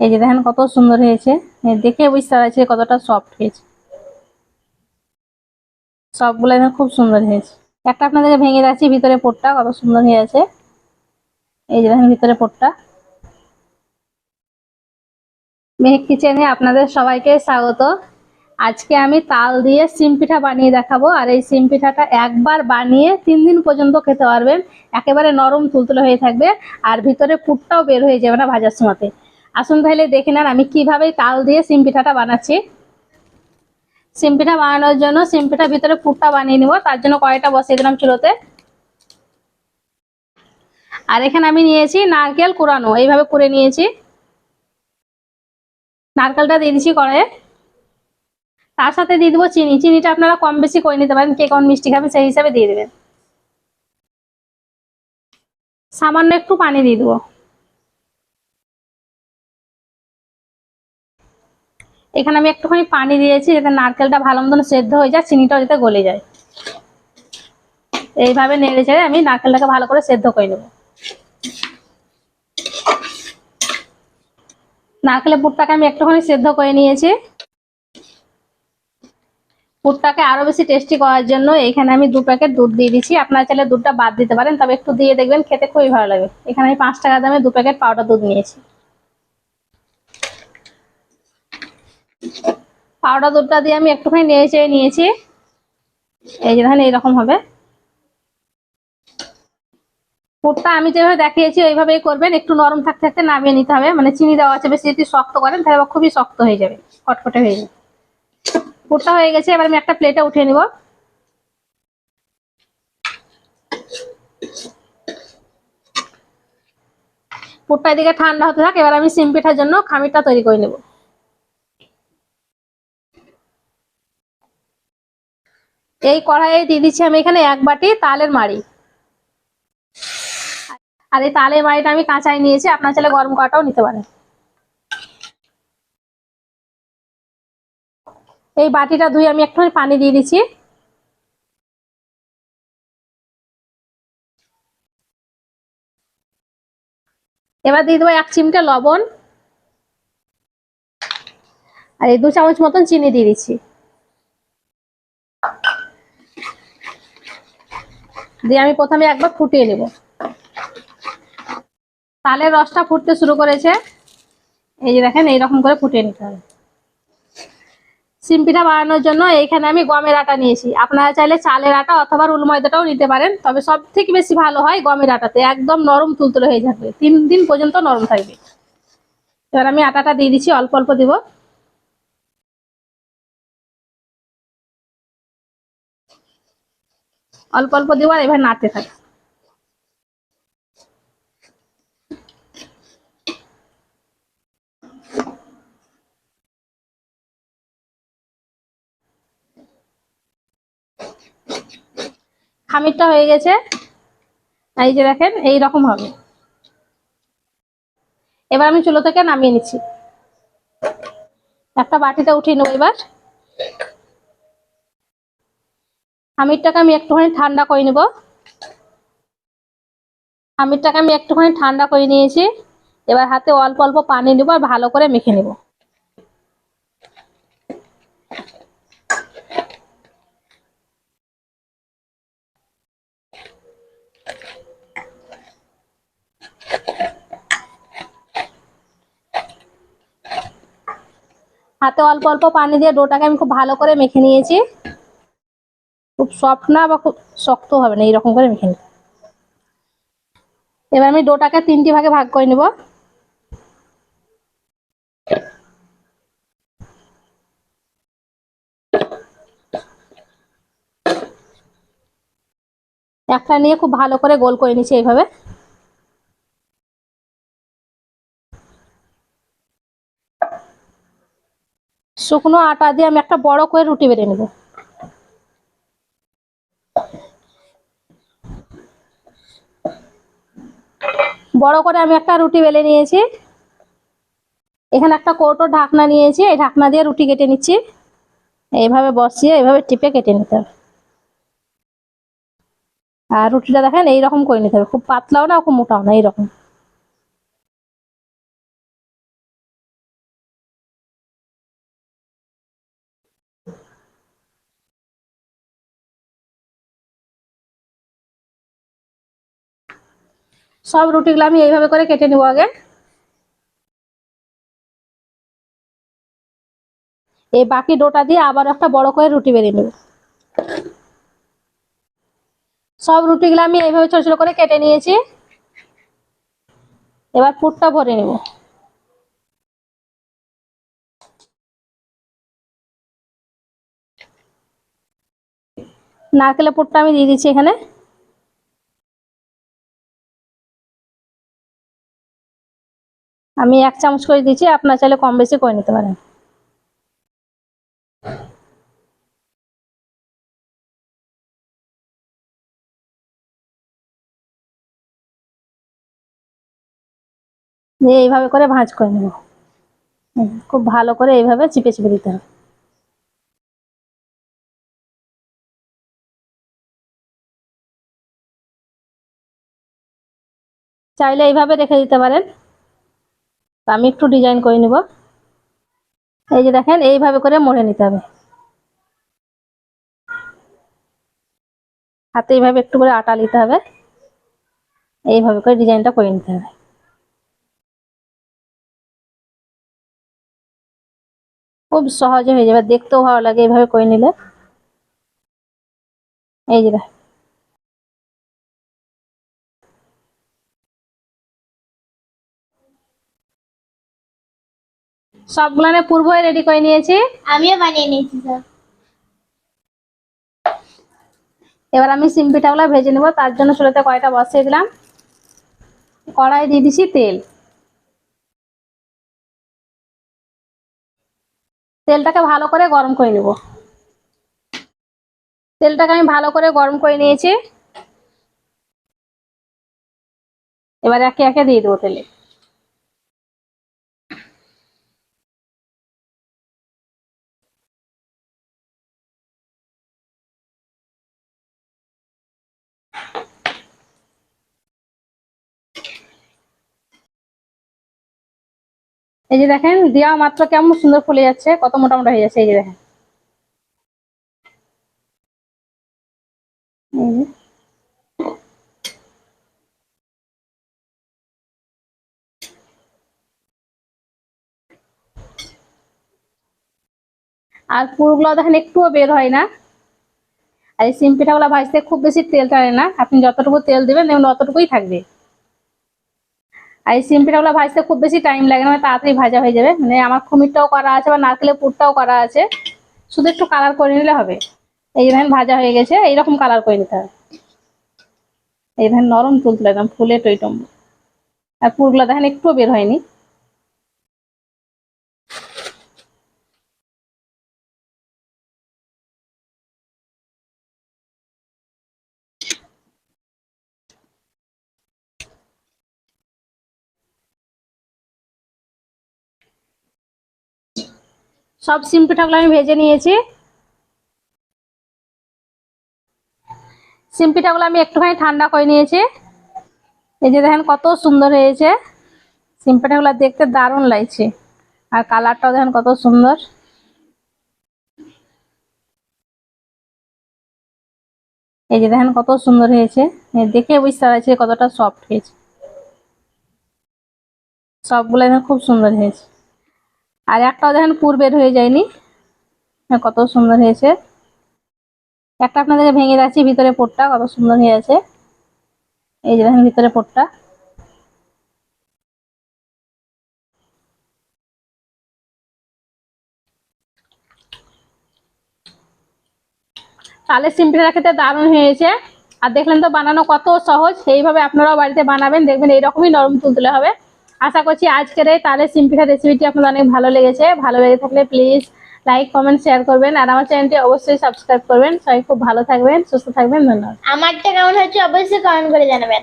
এই যে দেখেন কত সুন্দর হয়েছে। দেখে বুঝতে পারছি কতটা সফট হয়েছে। সবগুলো দেখেন খুব সুন্দর হয়েছে। একটা আপনাদেরকে ভেঙে রাখছি ভিতরে পোটটা, কত সুন্দর হয়ে আছে। এই যে দেখেন ভিতরে পোটটা। মেহেক কিচেনে আপনাদের সবাইকে স্বাগত। আজকে আমি তাল দিয়ে সিম পিঠা বানিয়ে দেখাবো। আর এই সিম পিঠাটা একবার বানিয়ে তিন দিন পর্যন্ত খেতে পারবেন। একেবারে নরম তুলতুলে হয়ে থাকবে। আর ভিতরে পুটটাও বের হয়ে যাবে না ভাজার সময়তে। আসুন তাহলে দেখে নেন আমি কীভাবে তাল দিয়ে সিম পিঠাটা বানাচ্ছি। সিম পিঠা বানানোর জন্য সিম পিঠার ভিতরে পুরটা বানিয়ে নিব, তার জন্য কয়টা বসিয়ে দিলাম চুলোতে। আর এখানে আমি নিয়েছি নারকেল কুড়ানো, এইভাবে কুড়ে নিয়েছি। নারকেলটা দিয়ে দিচ্ছি কড়াইয়ে। তার সাথে দিয়ে দেবো চিনি, চিনিটা আপনারা কম বেশি করে নিতে পারেন, কে কোন মিষ্টি খাবেন সেই হিসাবে দিয়ে দেবেন। সামান্য একটু পানি দিয়ে দেবো। এখানে আমি একটুখানি পানি দিয়েছি যাতে নারকেলটা ভালো মতন সেদ্ধ হয়ে যায়, চিনিটাও যাতে গলে যায়। এইভাবে নেড়ে চেড়ে আমি নারকেলটাকে ভালো করে সেদ্ধ করে নেব। নারকেলের পুরটাকে আমি একটুখানি সেদ্ধ করে নিয়েছি। পুরটাকে আরও বেশি টেস্টি করার জন্য এখানে আমি দু প্যাকেট দুধ দিয়ে দিচ্ছি। আপনারা চাইলে দুধটা বাদ দিতে পারেন, তবে একটু দিয়ে দেখবেন, খেতে খুবই ভালো লাগে। এখানে আমি পাঁচ টাকা দামে দু প্যাকেট পাউডার দুধ নিয়েছি। পাউডার দুধটা দিয়ে আমি একটুখানি নেড়ে চেড়ে নিয়েছি। এই যে দেখেন, এইরকম হবে। পুরটা আমি যেভাবে দেখিয়েছি, ওইভাবেই করবেন। একটু নরম থাকতে থাকতে নামিয়ে নিতে হবে। মানে চিনি দেওয়া আছে, বেশি যদি শক্ত করেন, তাহলে খুবই শক্ত হয়ে যাবে। কটকটে হয়ে যাবে। পুরটা হয়ে গেছে, এবার আমি একটা প্লেটে উঠিয়ে নিব। পুরটা এদিকে ঠান্ডা হতে থাক, এবার আমি সিম পিঠার জন্য খামিরটা তৈরি করে নেব। এই কড়াইয়ে দিয়ে দিচ্ছি আমি এখানে এক বাটি তালের মাড়ি। আর এই তালের মাড়িটা আমি কাঁচাই নিয়েছি, আপনার চাইলে গরম করাটাও নিতে পারেন। এই বাটিটা ধুয়ে আমি একটু পানি দিয়ে দিচ্ছি। এবার দিয়ে দেবো এক চিমটে লবণ। আর এই দু চামচ মতন চিনি দিয়ে দিচ্ছি। দিয়ে আমি প্রথমে একবার ফুটিয়ে নেব। তালের রসটা ফুটতে শুরু করেছে। এই যে দেখেন, এইরকম করে ফুটিয়ে নিতে হবে। সিম বানানোর জন্য এইখানে আমি গমের আটা নিয়েছি। আপনারা চাইলে চালের আটা অথবা রুল ময়দাটাও নিতে পারেন, তবে সব থেকে বেশি ভালো হয় গমের আটাতে। একদম নরম তুলতুলে হয়ে যাবে। তিন দিন পর্যন্ত নরম থাকবে। এবার আমি আটাটা দিয়ে দিচ্ছি, অল্প অল্প দিব। অল্প অল্প দিব আর এবার নাড়তে থাকে। খামিরটা হয়ে গেছে। এই যে দেখেন, এই রকম হবে। এবার আমি চুলো থেকে নামিয়ে নিচ্ছি। একটা বাটিতে উঠিয়ে নেব এবার। খামিরটাকে আমি একটুখানি ঠান্ডা করে নেব। খামিরটাকে আমি একটুখানি ঠান্ডা করে নিয়েছি। এবার হাতে অল্প অল্প পানি নেব আর ভালো করে মেখে নেব। হাতে অল্প অল্প পানি দিয়ে ডোটাকে আমি খুব ভালো করে মেখে নিয়েছি। খুব সফট না বা খুব শক্ত হবে না এইরকম করে মেখে নিতে এবার আমি ডোটাকে তিনটি ভাগে ভাগ করে নেব। একটা নিয়ে খুব ভালো করে গোল করে নিচ্ছি এইভাবে। শুকনো আটা দিয়ে আমি একটা বড় করে রুটি বেড়ে নেব। বড় করে আমি একটা রুটি বেলে নিয়েছি। এখানে একটা কৌটোর ঢাকনা নিয়েছি, এই ঢাকনা দিয়ে রুটি কেটে নিচ্ছি। এইভাবে বসিয়ে, এইভাবে টিপে কেটে নিতে হবে। আর রুটিটা দেখেন, এইরকম করে নিতে হবে। খুব পাতলাও না, খুব মোটাও না, এইরকম। সব রুটিগুলো আমি এইভাবে করে কেটে নিব আগে। এই বাকি ডোটা দিয়ে আবার একটা বড় করে রুটি বেরিয়ে নেব। সব রুটিগুলো আমি এইভাবে ছোট ছোট করে কেটে নিয়েছি। এবার পুরটা ভরে নেব। নারকেলের পুরটা আমি দিয়ে দিচ্ছি এখানে। আমি এক চামচ করে দিচ্ছি আপনার চাইলে কম বেশি করে নিতে পারেন। দিয়ে এইভাবে করে ভাঁজ করে নেব। খুব ভালো করে এইভাবে চিপে চিপে দিতে হবে। চাইলে এইভাবে রেখে দিতে পারেন। তো আমি একটু ডিজাইন করে নিব। এই যে দেখেন, এইভাবে করে মোড়ে নিতে হবে। হাতে এইভাবে একটু করে আটা নিতে হবে। এইভাবে করে ডিজাইনটা করে নিতে হবে। খুব সহজে হয়ে যাবে। দেখতেও ভালো লাগে এইভাবে করে নিলে। এই যে দেখ সবগুলানে পূর্ব রেডি করে নিয়েছি। আমিও বানিয়ে নিয়েছি স্যার এবার আমি সিম পিঠাগুলো ভেজে নেব তার জন্য চুলোতে কয়টা বসিয়ে দিলাম। কড়াই দিয়ে দিছি তেল। তেলটাকে ভালো করে গরম করে নেব। তেলটাকে আমি ভালো করে গরম করে নিয়েছি। এবার একে একে দিয়ে দেবো তেলে। এই যে দেখেন, দেওয়া মাত্র কেমন সুন্দর ফুলে যাচ্ছে, কত মোটা মোটা হয়ে যাচ্ছে, এই যে দেখেন। আর পুরগুলো দেখেন, একটুও বের হয় না। আর এই সিম পিঠাগুলো ভাজতে খুব বেশি তেল টানে না। আপনি যতটুকু তেল দেবেন দেখবেন অতটুকুই থাকবে। আর এই সিমপিটাগুলো ভাজতে খুব বেশি টাইম লাগে না মানে তাড়াতাড়ি ভাজা হয়ে যাবে। মানে আমার খুমিরটাও করা আছে বা নারকেলের পুরটাও করা আছে। শুধু একটু কালার করে নিলে হবে। এই ধরেন ভাজা হয়ে গেছে, এইরকম কালার করে নিতে হবে। এই ধরেন নরম তুলতে একদম ফুলে টইটম আর পুরগুলো দেখেন, একটুও বের হয়নি। সব সিম পিঠাগুলো আমি ভেজে নিয়েছি। সিম পিঠাগুলো আমি একটুখানি ঠান্ডা করে নিয়েছি। এই যে দেখেন কত সুন্দর হয়েছে। সিম পিঠাগুলো দেখতে দারুণ লাগছে। আর কালারটাও দেখেন কত সুন্দর। এই যে দেখেন কত সুন্দর হয়েছে। দেখে বুঝতে পারছি কতটা সফট হয়েছে। সবগুলো খুব সুন্দর হয়েছে। আর একটাও দেখেন পুর বের হয়ে যায়নি। হ্যাঁ, কত সুন্দর হয়েছে। একটা আপনাদেরকে ভেঙে রাখছি ভিতরে পোটটা কত সুন্দর হয়ে আছে। এই যে দেখেন ভিতরে পোটটা তাহলে সিম্পিটা খেতে দারুণ হয়েছে। আর দেখলেন তো বানানো কত সহজ সেইভাবে আপনারাও বাড়িতে বানাবেন দেখবেন এইরকমই নরম তুলতুলে হবে। আশা করছি আজকের এই তালে সিম্পিঠা রেসিপিটি আপনাদের অনেক ভালো লেগেছে। ভালো লেগে থাকলে প্লিজ লাইক কমেন্ট শেয়ার করবেন। আর আমার চ্যানেলটি অবশ্যই সাবস্ক্রাইব করবেন। সবাই খুব ভালো থাকবেন, সুস্থ থাকবেন। ধন্যবাদ। আমারটা কেমন হচ্ছে অবশ্যই কমেন্ট করে জানাবেন।